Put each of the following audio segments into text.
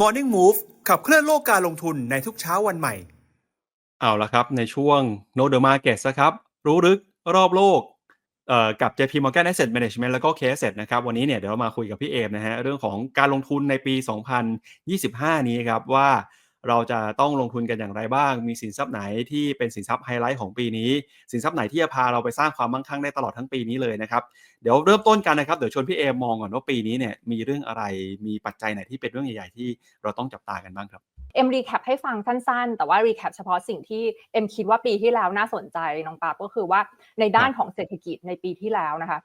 Morning Move ขับเคลื่อนโลกการลงทุนในทุกเช้าวันใหม่ เอาละครับ ในช่วง Know the Market นะครับ รู้ลึกรอบโลกเอ่อกับ JP Morgan Asset Management แล้วก็ K Asset นะครับ วันนี้เนี่ยเดี๋ยวมาคุยกับพี่เอมนะฮะ เรื่องของการลงทุนในปี 2025 นี้ครับว่า เราจะต้องลงทุนกันอย่างไรบ้าง มีสินทรัพย์ไหนที่เป็นสินทรัพย์ไฮไลท์ของปีนี้ สินทรัพย์ไหนที่จะพาเราไปสร้างความมั่งคั่งได้ตลอดทั้งปีนี้เลยนะครับ เดี๋ยวเริ่มต้นกันนะครับ เดี๋ยวชวนพี่เอมมองก่อนว่าปีนี้เนี่ยมีเรื่องอะไร มีปัจจัยไหนที่เป็นเรื่องใหญ่ๆที่เราต้องจับตากันบ้างครับเอ็มรีแคปให้ฟังสั้นๆ แต่ว่ารีแคปเฉพาะสิ่งที่เอ็มคิดว่าปีที่แล้วน่าสนใจน้องปาก็คือว่าในด้านของเศรษฐกิจในปีที่แล้วนะคะ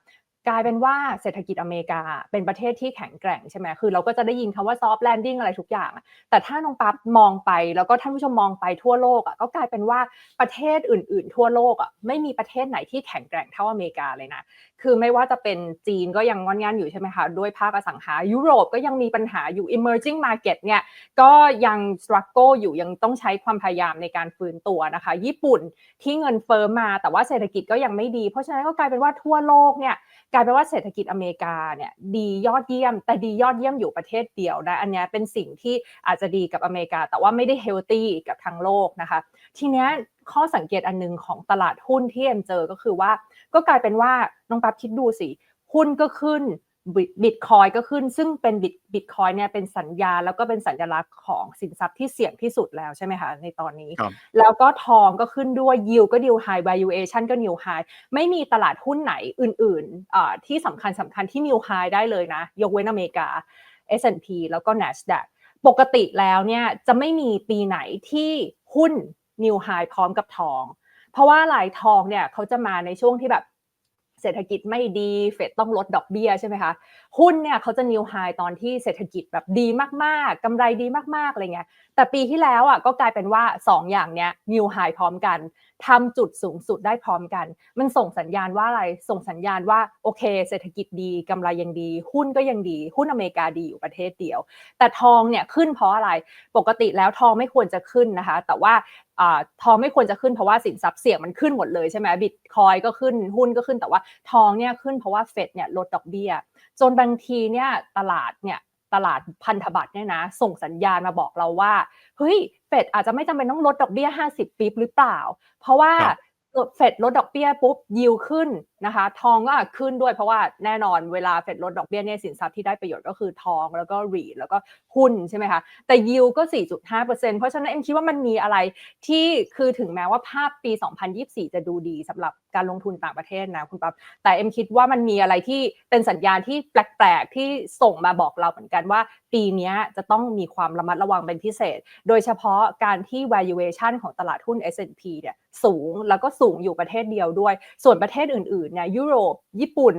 กลายเป็นว่าเศรษฐกิจอเมริกาเป็นประเทศที่แข็งแกร่งใช่ไหมคือเราก็จะได้ยินคำว่าซอฟต์แลนดิ้งอะไรทุกอย่าง แต่ถ้าน้องปั๊บมองไปแล้วก็ท่านผู้ชมมองไปทั่วโลกอะก็กลายเป็นว่าประเทศอื่น ๆ ทั่วโลกอะไม่มีประเทศไหนที่แข็งแกร่งเท่าอเมริกาเลยนะคือไม่ว่าจะเป็นจีนก็ยังงอนงานอยู่ใช่ไหมคะด้วยภาคอสังหายุโรปก็ยังมีปัญหาอยู่ emerging market เนี่ยก็ยัง struggle อยู่ยังต้องใช้ความพยายามในการฟื้นตัวนะคะ ญี่ปุ่นที่เงินเฟ้อมาแต่ว่าเศรษฐกิจก็ยังไม่ดี เพราะฉะนั้นก็กลายเป็นว่าทั่วโลกเนี่ยกลายเป็นว่าเศรษฐกิจอเมริกาเนี่ยดียอดเยี่ยม แต่ดียอดเยี่ยมอยู่ประเทศเดียวนะอันนี้เป็นสิ่งที่อาจจะดีกับอเมริกา แต่ว่าไม่ได้เฮลตี้กับทั้งโลกนะคะ ทีนี้ข้อสังเกตอันหนึงของตลาดหุ้นที่เอ็มเจอก็คือว่า ก็กลายเป็นว่าน้องปั๊บคิดดูสิหุ้นก็ขึ้น บิตคอยก็ขึ้น ซึ่งเป็นบิตบิตคอยเนี่ยเป็นสัญญาแล้วก็เป็นสัญลักษณ์ของสินทรัพย์ที่เสี่ยงที่สุดแล้วใช่ไหมคะในตอนนี้ครับแล้วก็ทองก็ขึ้นด้วยยิวก็ดิวไฮ valuation ก็นิวไฮไม่มีตลาดหุ้นไหนอื่นๆอ่าที่สำคัญสำคัญที่นิวไฮได้เลยนะ ยกเว้นอเมริกา S&P แล้วก็ NASDAQ ปกติแล้วเนี่ยจะไม่มีปีไหนที่หุ้นนิวไฮพร้อมกับทอง เพราะว่าหลายทองเนี่ยเขาจะมาในช่วงที่แบบ เศรษฐกิจไม่ดีเฟดต้องลดดอกเบี้ยใช่ไหมคะหุ้นเนี่ยเขาจะนิวไฮตอนที่เศรษฐกิจแบบดีมากๆกำไรดีมากๆอะไรเงี้ย แต่ปีที่แล้วอะก็กลายเป็นว่า 2 อย่างเนี้ยนิวไฮพร้อมกันทำจุดสูงสุดได้พร้อมกัน มันส่งสัญญาณว่าอะไร ส่งสัญญาณว่าโอเค เศรษฐกิจดีกำไรยังดี หุ้นก็ยังดี หุ้นอเมริกาดีอยู่ประเทศเดียว แต่ทองเนี่ยขึ้นเพราะอะไรปกติแล้วทองไม่ควรจะขึ้นนะคะ แต่ว่าอาทองไม่ควรจะขึ้นเพราะว่าสินทรัพย์เสี่ยงมันขึ้นหมดเลยใช่ไหมบิตคอยก็ขึ้นหุ้นก็ขึ้นแต่ว่าทองเนี่ยขึ้นเพราะว่าเฟดเนี่ยลดดอกเบี้ยจนบางทีเนี่ยตลาดเนี่ย ตลาดพันธบัตรเนี่ยนะ ส่งสัญญาณมาบอกเราว่าเฮ้ยเฟดอาจจะไม่จำเป็นต้องลดดอกเบี้ย 50ปีบหรือเปล่า เพราะว่าครับเฟดลดดอกเบี้ยปุ๊บยิวขึ้นนะคะ ทองก็อาจขึ้นด้วยเพราะว่าแน่นอนเวลาเฟดลดดอกเบี้ยเนี่ยสินทรัพย์ที่ได้ประโยชน์ก็คือทองแล้วก็รีแล้วก็หุ้นใช่ไหมคะ แต่ยิวก็ 4.5%เพราะฉะนั้นเอ็มคิดว่ามันมีอะไรที่คือถึงแม้ว่าภาพปี 2024 จะดูดีสำหรับ การลงทุนต่างประเทศนะคุณปั๊บแต่เอ็มคิดว่ามันมีอะไรที่เป็นสัญญาณที่แปลกๆที่ส่งมาบอกเราเหมือนกันว่า ปีนี้จะต้องมีความระมัดระวังเป็นพิเศษ โดยเฉพาะการที่ valuation ของตลาดหุ้น S&P เนี่ยสูงแล้วก็สูงอยู่ประเทศเดียวด้วย ส่วนประเทศอื่นๆเนี่ยยุโรป ญี่ปุ่น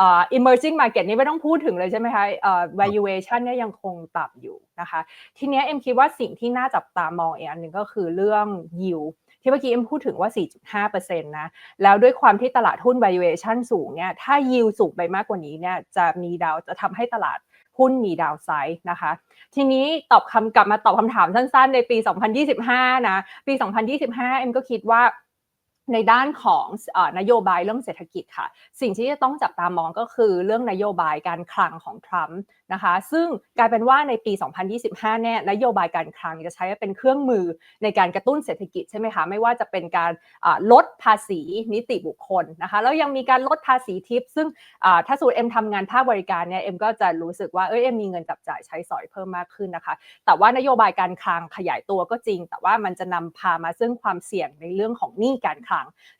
อ่อ emerging market นี่ไม่ต้องพูดถึงเลยใช่ไหมคะอ่อ valuation เนี่ยยังคงต่ำอยู่นะคะ ทีนี้เอ็มคิดว่าสิ่งที่น่าจับตามองอีกอันหนึ่งก็คือเรื่อง yield ที่เมื่อกี้เอ็มพูดถึงว่า 4.5%นะแล้วด้วยความที่ตลาดหุ้น valuation สูงเนี่ยถ้ายิวสูงไปมากกว่านี้เนี่ยจะมีดาวจะทำให้ตลาดหุ้นมีดาวไซด์นะคะ ทีนี้ตอบคำกลับมาตอบคำถามสั้นๆ ในปี 2025 นะ ปี 2025 เอ็มก็คิดว่า ในด้านของอนโยบายเรื่องเศรษฐกิจค่ะ สิ่งที่จะต้องจับตามองก็คือเรื่องนโยบายการคลังของทรัมป์นะคะ ซึ่งกลายเป็นว่าในปี 2025 เนี่ยนโยบายการคลังจะใช้เป็นเครื่องมือในการกระตุ้นเศรษฐกิจใช่ไหมคะ ไม่ว่าจะเป็นการลดภาษีนิติบุคคลนะคะ แล้วยังมีการลดภาษีทิป ซึ่งถ้าสูตรเอ็มทำงานภาคบริการเนี่ยเอ็มก็จะรู้สึกว่าเอยเอ็มมีเงินจับจ่ายใช้สอยเพิ่มมากขึ้นนะคะ แต่ว่านโยบายการคลังขยายตัวก็จริง แต่ว่ามันจะนำพามาซึ่งความเสี่ยงในเรื่องของหนี้การคลัง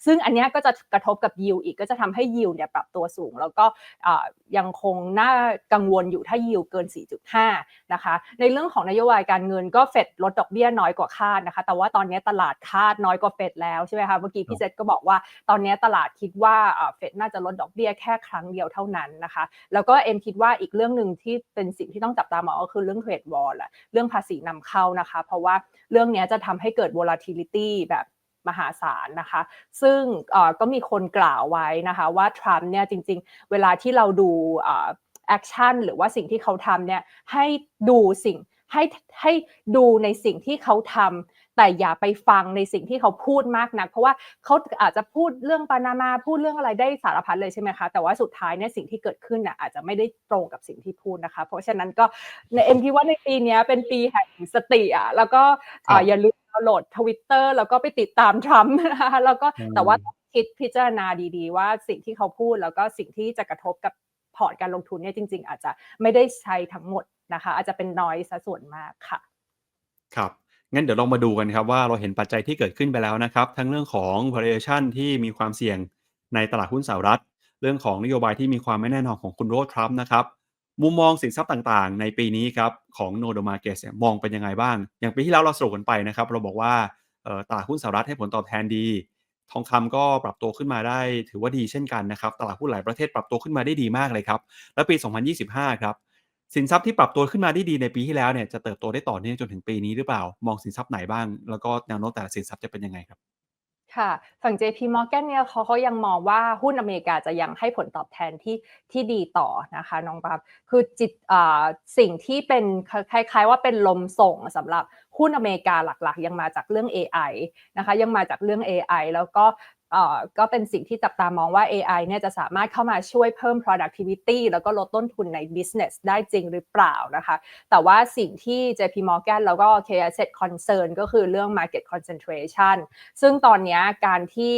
ซึ่งอันเนี้ยก็จะกระทบกับยิวอีกก็จะทำให้ยิวเนี่ยปรับตัวสูง แล้วก็อ่ายังคงน่ากังวลอยู่ถ้ายิวเกิน 4.5 นะคะ ในเรื่องของนโยบายการเงินก็เฟดลดดอกเบี้ยน้อยกว่าคาดนะคะ แต่ว่าตอนนี้ตลาดคาดน้อยกว่าเฟดแล้วใช่ไหมคะ เมื่อกี้พี่เจษก็บอกว่าตอนนี้ตลาดคิดว่าอ่าเฟดน่าจะลดดอกเบี้ยแค่ครั้งเดียวเท่านั้นนะคะ แล้วก็เอ็มคิดว่าอีกเรื่องหนึ่งที่เป็นสิ่งที่ต้องจับตามองก็คือเรื่องเทรดวอลแหละเรื่องภาษีนำเข้านะคะ เพราะว่าเรื่องเนี้ยจะทำให้เกิด volatility แบบ มหาศาลนะคะ ซึ่งเอ่อก็มีคนกล่าวไว้นะคะว่าทรัมป์เนี่ยจริง ๆ เวลาที่เราดูแอคชั่นหรือว่าสิ่งที่เขาทำเนี่ยให้ดูสิ่งให้ให้ดูในสิ่งที่เขาทแต่อย่าไปฟังในสิ่งที่เขาพูดมากนัก เพราะว่าเขาอาจจะพูดเรื่องปานามาพูดเรื่องอะไรได้สารพัดเลยใช่ไหมคะแต่ว่าสุดท้ายเนี่ยสิ่งที่เกิดขึ้นน่ะอาจจะไม่ได้ตรงกับสิ่งที่พูดนะคะ เพราะฉะนั้นก็ในเอ็มคิดว่าในปีเนี้ยเป็นปีแห่งสติอะแล้วก็เอ่อครับอย่าลืมดาวน์โหลดทวิตเตอร์แล้วก็ไปติดตามทรัมป์นะคะแล้วก็อืมแต่ว่าต้องคิดพิจารณาดีๆ ว่าสิ่งที่เขาพูดแล้วก็สิ่งที่จะกระทบกับพอร์ตการลงทุนเนี่ยจริง ๆ อาจจะไม่ได้ใช้ทั้งหมดนะคะ อาจจะเป็นน้อยซะส่วนมากค่ะ ครับงั้นเดี๋ยวลองมาดูกันครับว่าเราเห็นปัจจัยที่เกิดขึ้นไปแล้วนะครับ ทั้งเรื่องของ valuation ที่มีความเสี่ยงในตลาดหุ้นสหรัฐ เรื่องของนโยบายที่มีความไม่แน่นอนของคุณโรดทรัมป์นะครับ มุมมองสินทรัพย์ต่างๆ ในปีนี้ครับของ n o d o Markets เนี่ยมองเป็นยังไงบ้าง อย่างปีที่แล้วเราสรุปกันไปนะครับ เราบอกว่าตลาดหุ้นสหรัฐให้ผลตอบแทนดี ทองคำก็ปรับตัวขึ้นมาได้ถือว่าดีเช่นกันนะครับ ตลาดหุ้นหลายประเทศปรับตัวขึ้นมาได้ดีมากเลยครับ และปี 2025 ครับ สินทรัพย์ที่ปรับตัวขึ้นมาได้ดีในปีที่แล้วเนี่ยจะเติบโตได้ต่อเนื่องจนถึงปีนี้หรือเปล่า มองสินทรัพย์ไหนบ้าง แล้วก็แนวโน้มแต่ละสินทรัพย์จะเป็นยังไงครับ ค่ะฝั่ง JP Morgan เนี่ยเขาเขายังมองว่าหุ้นอเมริกาจะยังให้ผลตอบแทนที่ที่ดีต่อนะคะน้องปามคือจิตอ่าสิ่งที่เป็นคล้ายๆ ว่าเป็นลมส่งสำหรับหุ้นอเมริกาหลักๆ ยังมาจากเรื่อง AI นะคะยังมาจากเรื่อง AI แล้วก็ ก็เป็นสิ่งที่จับตามองว่า AI เนี่ยจะสามารถเข้ามาช่วยเพิ่ม productivity แล้วก็ลดต้นทุนใน business ได้จริงหรือเปล่านะคะ แต่ว่าสิ่งที่ JP Morgan แล้วก็ K Asset Concern ก็คือเรื่อง market concentration ซึ่งตอนนี้การที่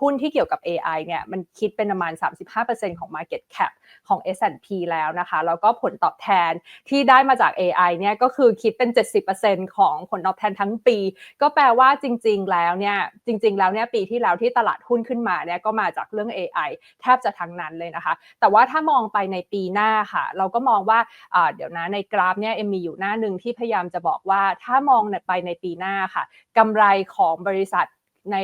หุ้นที่เกี่ยวกับ AI เนี่ยมันคิดเป็นประมาณ 35%ของ market cap ของ S&P แล้วนะคะ แล้วก็ผลตอบแทนที่ได้มาจาก AI เนี่ยก็คือคิดเป็น 70%ของผลตอบแทนทั้งปี ก็แปลว่าจริง ๆ แล้วเนี่ยจริง ๆ แล้วเนี่ยปีที่แล้วที่ตลาดหุ้นขึ้นมาเนี่ยก็มาจากเรื่อง AI แทบจะทั้งนั้นเลยนะคะ แต่ว่าถ้ามองไปในปีหน้าค่ะ เราก็มองว่าอ่าเดี๋ยวนะในกราฟเนี่ยเอ็มมีอยู่หน้าหนึ่งที่พยายามจะบอกว่าถ้ามองไปในปีหน้าค่ะกำไรของบริษัท ใน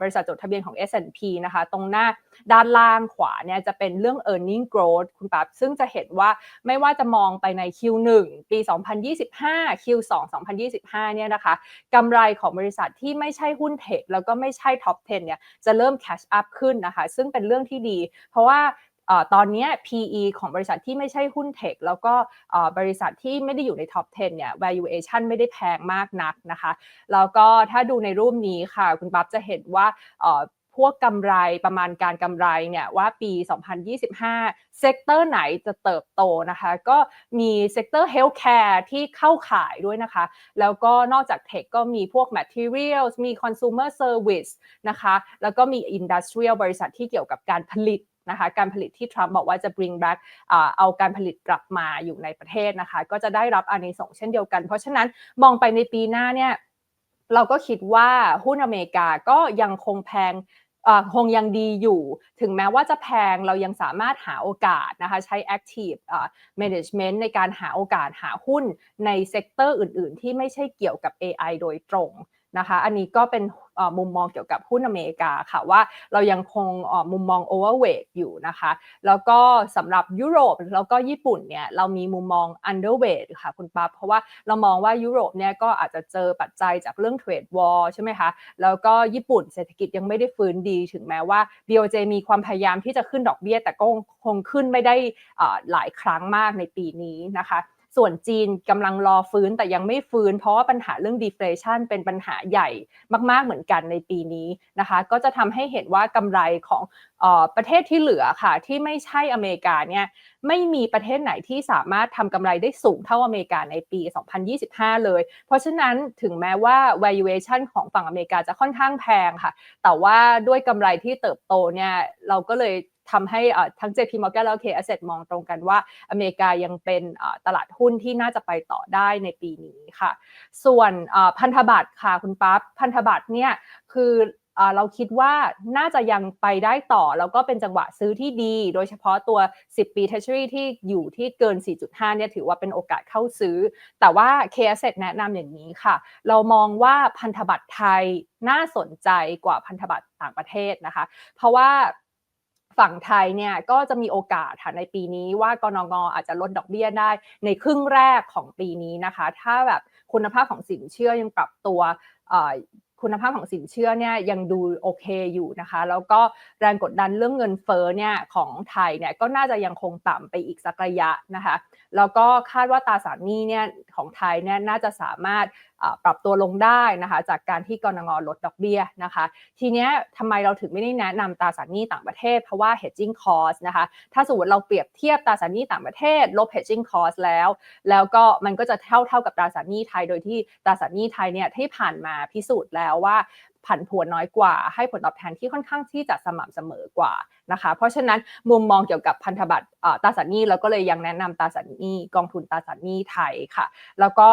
บริษัทจดทะเบียนของ S&P นะคะ ตรงหน้าด้านล่างขวาเนี่ยจะเป็นเรื่อง earning growth คุณปั๊บซึ่งจะเห็นว่าไม่ว่าจะมองไปใน Q1 ปี 2025 Q2 2025 เนี่ยนะคะกำไรของบริษัทที่ไม่ใช่หุ้นเทคแล้วก็ไม่ใช่ top 10 เนี่ยจะเริ่ม catch up ขึ้นนะคะ ซึ่งเป็นเรื่องที่ดี เพราะว่า ตอนนี้ PE ของบริษัทที่ไม่ใช่หุ้นเทคแล้วก็บริษัทที่ไม่ได้อยู่ใน top 10 เนี่ย valuation ไม่ได้แพงมากนักนะคะ แล้วก็ถ้าดูในรูปนี้ค่ะ คุณปั๊บจะเห็นว่าพวกกำไรประมาณการกำไรเนี่ยว่าปี 2025 เซกเตอร์ไหนจะเติบโตนะคะ ก็มีเซกเตอร์ healthcare ที่เข้าขายด้วยนะคะ แล้วก็นอกจากเทคก็มีพวก materials มี consumer service นะคะ แล้วก็มี industrial บริษัทที่เกี่ยวกับการผลิต นะคะการผลิตที่ทรัมป์บอกว่าจะ bring back เอาการผลิตกลับมาอยู่ในประเทศนะคะ ก็จะได้รับอานิสงส์เช่นเดียวกัน เพราะฉะนั้นมองไปในปีหน้าเนี่ยเราก็คิดว่าหุ้นอเมริกาก็ยังคงแพงคงยังดีอยู่ ถึงแม้ว่าจะแพงเรายังสามารถหาโอกาสนะคะใช้ active management ในการหาโอกาสหาหุ้นในเซกเตอร์อื่น ๆ ที่ไม่ใช่เกี่ยวกับ AI โดยตรง นะคะ อันนี้ก็เป็นมุมมองเกี่ยวกับหุ้นอเมริกาค่ะว่าเรายังคงมุมมอง overweight อยู่นะคะ แล้วก็สำหรับยุโรปแล้วก็ญี่ปุ่นเนี่ยเรามีมุมมอง underweight ค่ะคุณปั๊บเพราะว่าเรามองว่ายุโรปเนี่ยก็อาจจะเจอปัจจัยจากเรื่อง trade war ใช่ไหมคะแล้วก็ญี่ปุ่นเศรษฐกิจยังไม่ได้ฟื้นดีถึงแม้ว่า BOJ มีความพยายามที่จะขึ้นดอกเบี้ย แต่ก็คงขึ้นไม่ได้หลายครั้งมากในปีนี้นะคะ ส่วนจีนกำลังรอฟื้นแต่ยังไม่ฟื้น เพราะว่าปัญหาเรื่อง deflation เป็นปัญหาใหญ่มาก ๆเหมือนกันในปีนี้นะคะ ก็จะทำให้เห็นว่ากำไรของออประเทศที่เหลือค่ะ ที่ไม่ใช่อเมริกาเนี่ยไม่มีประเทศไหนที่สามารถทำกำไรได้สูงเท่าอเมริกาในปี 2025 เลย เพราะฉะนั้นถึงแม้ว่า valuation ของฝั่งอเมริกาจะค่อนข้างแพงค่ะ แต่ว่าด้วยกำไรที่เติบโตเนี่ยเราก็เลย ทำให้ทั้ง JP Morgan แล้ว K Asset มองตรงกันว่าอเมริกายังเป็นตลาดหุ้นที่น่าจะไปต่อได้ในปีนี้ค่ะ ส่วนพันธบัตรค่ะคุณปั๊บพันธบัตรเนี่ยคือเราคิดว่าน่าจะยังไปได้ต่อ แล้วก็เป็นจังหวะซื้อที่ดี โดยเฉพาะตัว 10 ปี Treasury ที่อยู่ที่เกิน 4.5 เนี่ยถือว่าเป็นโอกาสเข้าซื้อ แต่ว่า K Asset แนะนำอย่างนี้ค่ะ เรามองว่าพันธบัตรไทยน่าสนใจกว่าพันธบัตรต่างประเทศนะคะ เพราะว่า ฝั่งไทยเนี่ยก็จะมีโอกาสค่ะในปีนี้ว่ากนงอาจจะลดดอกเบี้ยได้ในครึ่งแรกของปีนี้นะคะ ถ้าแบบคุณภาพของสินเชื่อยังปรับตัวคุณภาพของสินเชื่อเนี่ยยังดูโอเคอยู่นะคะ แล้วก็แรงกดดันเรื่องเงินเฟ้อเนี่ยของไทยเนี่ยก็น่าจะยังคงต่ำไปอีกสักระยะนะคะ แล้วก็คาดว่าตราสารหนี้เนี่ยของไทยเนี่ยน่าจะสามารถ ปรับตัวลงได้นะคะจากการที่กรงงลดดอกเบี้ยนะคะทีเนี้ยทำไมเราถึงไม่ได้แนะนำตราสารหนี้ต่างประเทศ เพราะว่า hedging cost นะคะถ้าสมมติเราเปรียบเทียบตราสารหนี้ต่างประเทศ ลบ hedging cost แล้ว แล้วก็มันก็จะเท่าเท่ากับตราสารหนี้ไทยโดยที่ตราสารหนี้ไทยเนี่ยที่ผ่านมาพิสูจน์แล้วว่า ผันผวนน้อยกว่า ให้ผลตอบแทนที่ค่อนข้างที่จะสม่ำเสมอกว่านะคะ เพราะฉะนั้นมุมมองเกี่ยวกับพันธบัตรตราสารหนี้เราก็เลยยังแนะนำตราสารหนี้กองทุนตราสารหนี้ไทยค่ะ แล้วก็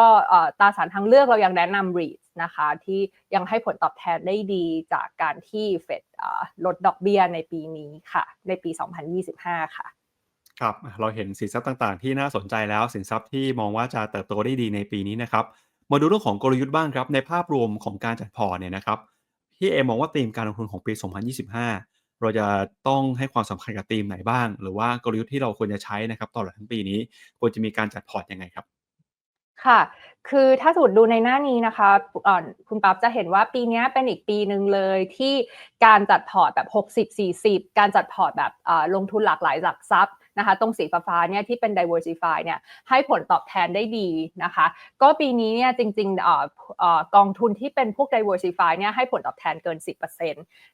ตราสารทางเลือกเรายังแนะนำ REIT นะคะที่ยังให้ผลตอบแทนได้ดีจากการที่เฟดลดดอกเบี้ยในปีนี้ค่ะ ในปี 2025 ค่ะครับเราเห็นสินทรัพย์ต่างๆ ที่น่าสนใจแล้วสินทรัพย์ที่มองว่าจะเติบโตได้ดีในปีนี้นะครับ มาดูเรื่องของกลยุทธ์บ้างครับ ในภาพรวมของการจัดพอร์ตเนี่ยนะครับ พี่เอมองว่าธีมการลงทุนของปี 2025 เราจะต้องให้ความสำคัญกับธีมไหนบ้าง หรือว่ากลยุทธ์ที่เราควรจะใช้นะครับตลอดทั้งปีนี้ควรจะมีการจัดพอร์ตยังไงครับค่ะ คือถ้าสมมติดูในหน้านี้นะคะอ่อคุณปั๊บจะเห็นว่าปีนี้เป็นอีกปีหนึ่งเลยที่การจัดพอร์ตแบบ 60-40 การจัดพอร์ตแบบลงทุนหลากหลายหลักทรัพย์ นะคะตรงสีฟ้าเนี่ยที่เป็น diversify เนี่ยให้ผลตอบแทนได้ดีนะคะก็ปีนี้เนี่ยจริงๆกองทุนที่เป็นพวก diversify เนี่ยให้ผลตอบแทนเกิน 10%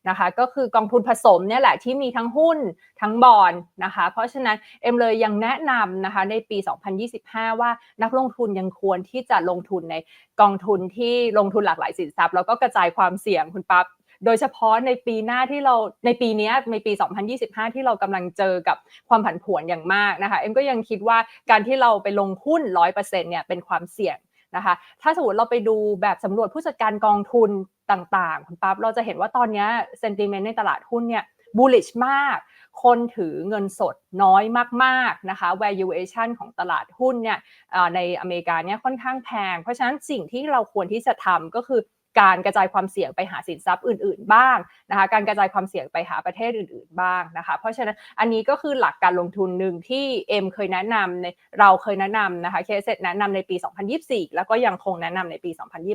นะคะก็คือกองทุนผสมเนี่ยแหละที่มีทั้งหุ้นทั้งบอลนะคะเพราะฉะนั้นเอ็มเลยยังแนะนำนะคะในปี 2025 ว่านักลงทุนยังควรที่จะลงทุนในกองทุนที่ลงทุนหลากหลายสินทรัพย์แล้วก็กระจายความเสี่ยงคุณปั๊บ โดยเฉพาะในปีหน้าที่เราในปีนี้ในปี 2025 ที่เรากำลังเจอกับความผันผวนอย่างมากนะคะเอ็มก็ยังคิดว่าการที่เราไปลงหุ้น 100%เนี่ยเป็นความเสี่ยงนะคะถ้าสมมติเราไปดูแบบสำรวจผู้จัดการกองทุนต่างๆคุณปั๊บเราจะเห็นว่าตอนนี้ย sentiment ในตลาดหุ้นเนี่ย bullish มาก คนถือเงินสดน้อยมากๆนะคะ valuation ของตลาดหุ้นเนี่ยในอเมริกาเนี่ยค่อนข้างแพง เพราะฉะนั้นสิ่งที่เราควรที่จะทำก็คือ การกระจายความเสี่ยงไปหาสินทรัพย์อื่น ๆ บ้างนะคะ การกระจายความเสี่ยงไปหาประเทศอื่น ๆ บ้างนะคะ เพราะฉะนั้นอันนี้ก็คือหลักการลงทุนหนึ่งที่เอ็มเคยแนะนำในเราเคยแนะนำนะคะเคสเซ็ตแนะนำในปี 2024 แล้วก็ยังคงแนะนำในปี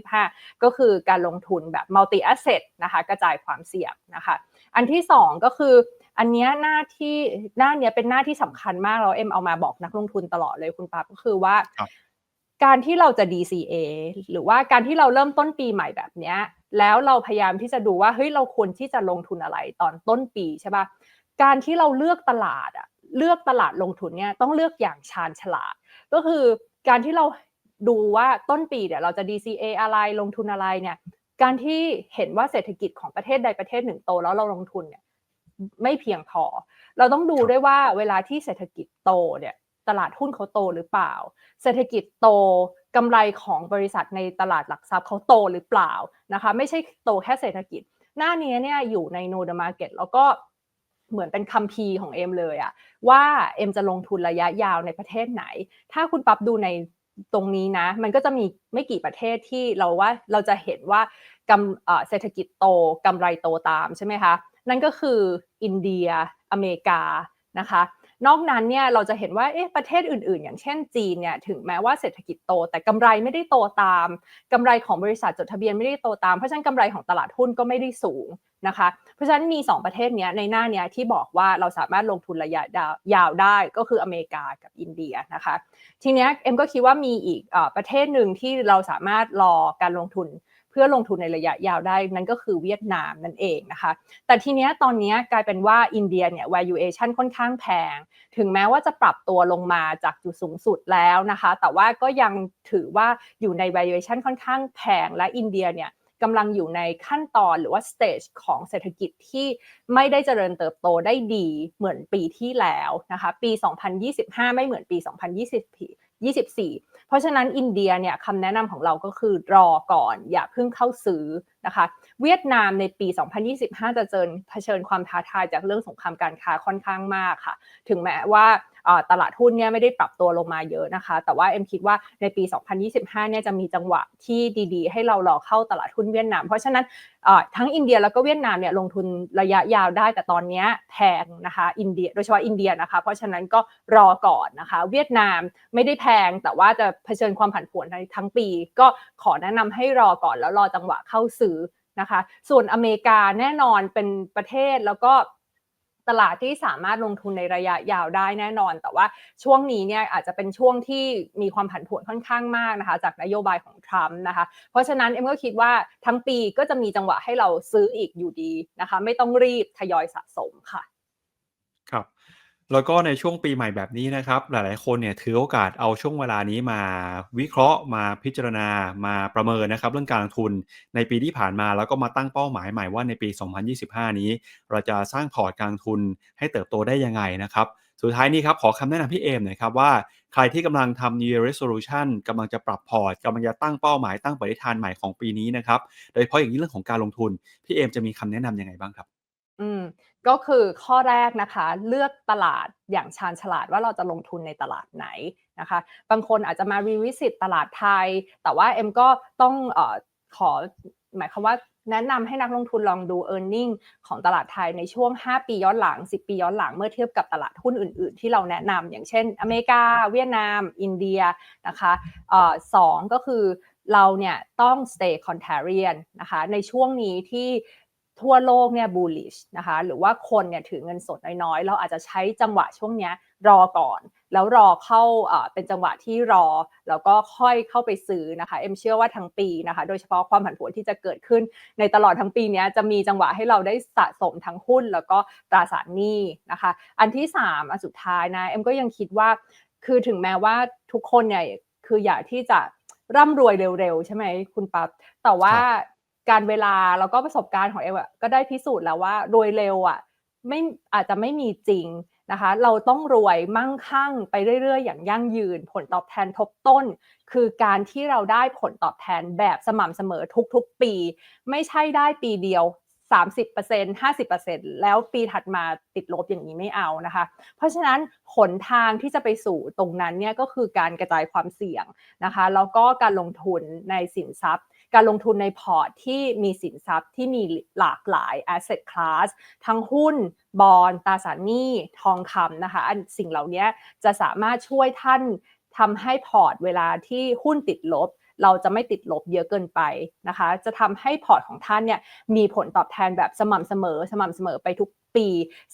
2025 ก็คือการลงทุนแบบ multi asset นะคะกระจายความเสี่ยงนะคะ อันที่สองก็คืออันนี้หน้าที่หน้าเนี้ยเป็นหน้าที่สำคัญมากแล้วเอ็มเอามาบอกนักลงทุนตลอดเลยคุณปั๊บก็คือว่า การที่เราจะ DCA หรือว่าการที่เราเริ่มต้นปีใหม่แบบเนี้ยแล้วเราพยายามที่จะดูว่าเฮ้ยเราควรที่จะลงทุนอะไรตอนต้นปีใช่ปะการที่เราเลือกตลาดอะเลือกตลาดลงทุนเนี่ยต้องเลือกอย่างชาญฉลาด ก็คือการที่เราดูว่าต้นปีเนี่ยเราจะ DCA อะไรลงทุนอะไรเนี่ยการที่เห็นว่าเศรษฐกิจของประเทศใดประเทศหนึ่งโตแล้วเราลงทุนเนี่ยไม่เพียงพอ เราต้องดูด้วยว่าเวลาที่เศรษฐกิจโตเนี่ย ตลาดหุ้นเขาโตหรือเปล่า เศรษฐกิจโตกำไรของบริษัทในตลาดหลักทรัพย์เขาโตหรือเปล่านะคะ ไม่ใช่โตแค่เศรษฐกิจ หน้านี้เนี่ยอยู่ใน No The Market แล้วก็เหมือนเป็นคัมภีร์ของเอ็มเลยอะว่าเอ็มจะลงทุนระยะยาวในประเทศไหน ถ้าคุณปรับดูในตรงนี้นะ มันก็จะมีไม่กี่ประเทศที่เราว่าเราจะเห็นว่ากำเอ่อเศรษฐกิจโตกำไรโตตามใช่ไหมคะ นั่นก็คืออินเดีย อเมริกานะคะ นอกนั้นเนี่ยเราจะเห็นว่าเอ๊ะประเทศอื่นๆ อย่างเช่นจีนเนี่ยถึงแม้ว่าเศรษฐกิจโต แต่กำไรไม่ได้โตตามกำไรของบริษัทจดทะเบียนไม่ได้โตตาม เพราะฉะนั้นกำไรของตลาดหุ้นก็ไม่ได้สูงนะคะเพราะฉะนั้นมี 2 ประเทศเนี้ยในหน้าเนี้ยที่บอกว่าเราสามารถลงทุนระยะยาวได้ก็คืออเมริกากับอินเดียนะคะทีเนี้ยเอ็มก็คิดว่ามีอีกอประเทศหนึ่งที่เราสามารถรอการลงทุน เพื่อลงทุนในระยะยาวได้นั่นก็คือเวียดนามนั่นเองนะคะ แต่ทีเนี้ยตอนเนี้ยกลายเป็นว่าอินเดียเนี่ย valuation ค่อนข้างแพง ถึงแม้ว่าจะปรับตัวลงมาจากจุดสูงสุดแล้วนะคะ แต่ว่าก็ยังถือว่าอยู่ใน valuation ค่อนข้างแพงและอินเดียเนี่ยกำลังอยู่ในขั้นตอนหรือว่า stage ของเศรษฐกิจที่ไม่ได้เจริญเติบโตได้ดีเหมือนปีที่แล้วนะคะ ปี 2025 ไม่เหมือนปี 2024 ราะฉะนั้นอินเดียเนี่ยคำแนะนำของเราก็คือรอก่อน อย่าเพิ่งเข้าซื้อ นะคะ เวียดนามในปี 2025 จะเจอเผชิญความท้าทายจากเรื่องสงครามการค้าค่อนข้างมากค่ะ ถึงแม้ว่าตลาดหุ้นเนี่ยไม่ได้ปรับตัวลงมาเยอะนะคะ แต่ว่าเอ็มคิดว่าในปี 2025 เนี่ยจะมีจังหวะที่ดีๆ ให้เรารอเข้าตลาดหุ้นเวียดนาม เพราะฉะนั้นทั้งอินเดียแล้วก็เวียดนามเนี่ยลงทุนระยะยาวได้แต่ตอนนี้แพงนะคะ อินเดียโดยเฉพาะอินเดียนะคะ เพราะฉะนั้นก็รอก่อนนะคะ เวียดนามไม่ได้แพงแต่ว่าจะเผชิญความผันผวนในทั้งปี ก็ขอแนะนำให้รอก่อนแล้วรอจังหวะเข้าซื้อ นะคะ ส่วนอเมริกาแน่นอนเป็นประเทศแล้วก็ตลาดที่สามารถลงทุนในระยะยาวได้แน่นอน แต่ว่าช่วงนี้เนี่ยอาจจะเป็นช่วงที่มีความผันผวนค่อนข้างมากนะคะ จากนโยบายของทรัมป์นะคะ เพราะฉะนั้นเอ็มก็คิดว่าทั้งปีก็จะมีจังหวะให้เราซื้ออีกอยู่ดีนะคะ ไม่ต้องรีบทยอยสะสมค่ะ แล้วก็ในช่วงปีใหม่แบบนี้นะครับ หลายๆ คนเนี่ยถือโอกาสเอาช่วงเวลานี้มาวิเคราะห์ มาพิจารณามาประเมินนะครับ เรื่องการลงทุนในปีที่ผ่านมาแล้วก็มาตั้งเป้าหมายใหม่ว่าในปี 2025 นี้ เราจะสร้างพอร์ตการลงทุนให้เติบโตได้ยังไงนะครับ สุดท้ายนี้ครับขอคำแนะนำพี่เอมหน่อยครับว่าใครที่กำลังทำ New Year Resolution กำลังจะปรับพอร์ตกำลังจะตั้งเป้าหมายตั้งปณิธานใหม่ของปีนี้นะครับ โดยเฉพาะอย่างนี้เรื่องของการลงทุนพี่เอมจะมีคำแนะนำยังไงบ้างครับ อืม ก็คือข้อแรกนะคะเลือกตลาดอย่างชาญฉลาดว่าเราจะลงทุนในตลาดไหนนะคะบางคนอาจจะมารีวิสิตตลาดไทย แต่ว่าเอ็มก็ต้องอขอหมายความว่าแนะนำให้นักลงทุนลองดู e a r n i n g ของตลาดไทยในช่วง 5 ปีย้อนหลัง 10 ปีย้อนหลังเมื่อเทียบกับตลาดหุ้นอื่น ๆ ที่เราแนะนำอย่างเช่น อเมริกา เวียดนาม อินเดียนะคะออสองก็คือเราเนี่ยต้อง stay contrarian นะคะในช่วงนี้ที่ ทั่วโลกเนี่ย bullish นะคะหรือว่าคนเนี่ยถือเงินสดน้อยๆ เราอาจจะใช้จังหวะช่วงเนี้ยรอก่อน แล้วรอเข้าเป็นจังหวะที่รอ แล้วก็ค่อยเข้าไปซื้อนะคะ เอ็มเชื่อว่าทั้งปีนะคะ โดยเฉพาะความผันผวนที่จะเกิดขึ้นในตลอดทั้งปีเนี้ยจะมีจังหวะให้เราได้สะสมทั้งหุ้น แล้วก็ตราสารหนี้นะคะ อันที่สามอันสุดท้ายนะเอ็มก็ยังคิดว่าคือถึงแม้ว่าทุกคนเนี่ยคืออยากที่จะร่ำรวยเร็วๆ ใช่ไหมคุณปั๊บแต่ว่า การเวลาแล้วก็ประสบการณ์ของเอมอะก็ได้พิสูจน์แล้วว่ารวยเร็วอะไม่อาจจะไม่มีจริงนะคะ เราต้องรวยมั่งคั่งไปเรื่อยๆ อย่างยั่งยืน ผลตอบแทนทบต้น คือการที่เราได้ผลตอบแทนแบบสม่ำเสมอทุกๆปี ไม่ใช่ได้ปีเดียว 30% 50%แล้วปีถัดมาติดลบอย่างนี้ไม่เอานะคะ เพราะฉะนั้นหนทางที่จะไปสู่ตรงนั้นเนี่ยก็คือการกระจายความเสี่ยงนะคะ แล้วก็การลงทุนในสินทรัพย์ การลงทุนในพอร์ตที่มีสินทรัพย์ที่มีหลากหลาย asset class ทั้งหุ้น บอลตราสารหนี้ ทองคำนะคะอันสิ่งเหล่านี้จะสามารถช่วยท่านทำให้พอร์ตเวลาที่หุ้นติดลบ เราจะไม่ติดลบเยอะเกินไปนะคะ จะทำให้พอร์ตของท่านเนี่ยมีผลตอบแทนแบบสม่ำเสมอ สม่ำเสมอไปทุก ปี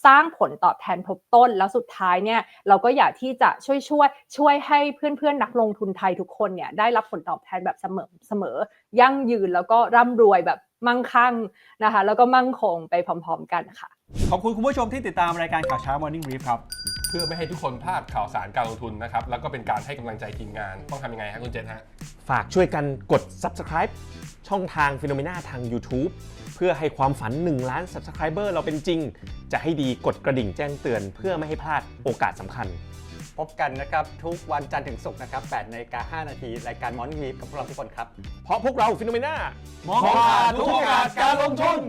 สร้างผลตอบแทนทบต้น แล้วสุดท้ายเนี่ยเราก็อยากที่จะช่วยช่วยช่วยให้เพื่อนๆนักลงทุนไทยทุกคนเนี่ยได้รับผลตอบแทนแบบเสมอเสมอ ยั่งยืนแล้วก็ร่ำรวยแบบมั่งคั่งนะคะ แล้วก็มั่งคงไปพร้อม ๆ กันค่ะ ขอบคุณคุณผู้ชมที่ติดตามรายการข่าวเช้า Morning Brief ครับ เพื่อไม่ให้ทุกคนพลาดข่าวสารการลงทุนนะครับ แล้วก็เป็นการให้กำลังใจทีมงาน ต้องทำยังไงฮะคุณเจษฮะ ฝากช่วยกันกด subscribe ช่องทาง p h e n o m e n a ทาง YouTube เพื่อให้ความฝัน 1 ล้าน subscriber เราเป็นจริง จะให้ดีกดกระดิ่งแจ้งเตือน เพื่อไม่ให้พลาดโอกาสสำคัญ พบกันนะครับ ทุกวันจันทร์ถึงศุกร์นะครับ8นาฬิกา5นาทีรายการ Morning Brief กับพวกเราทุกคนครับ เพราะพวกเรา p h e n o m e n a มองขาดทุกโอกาสการลงทุน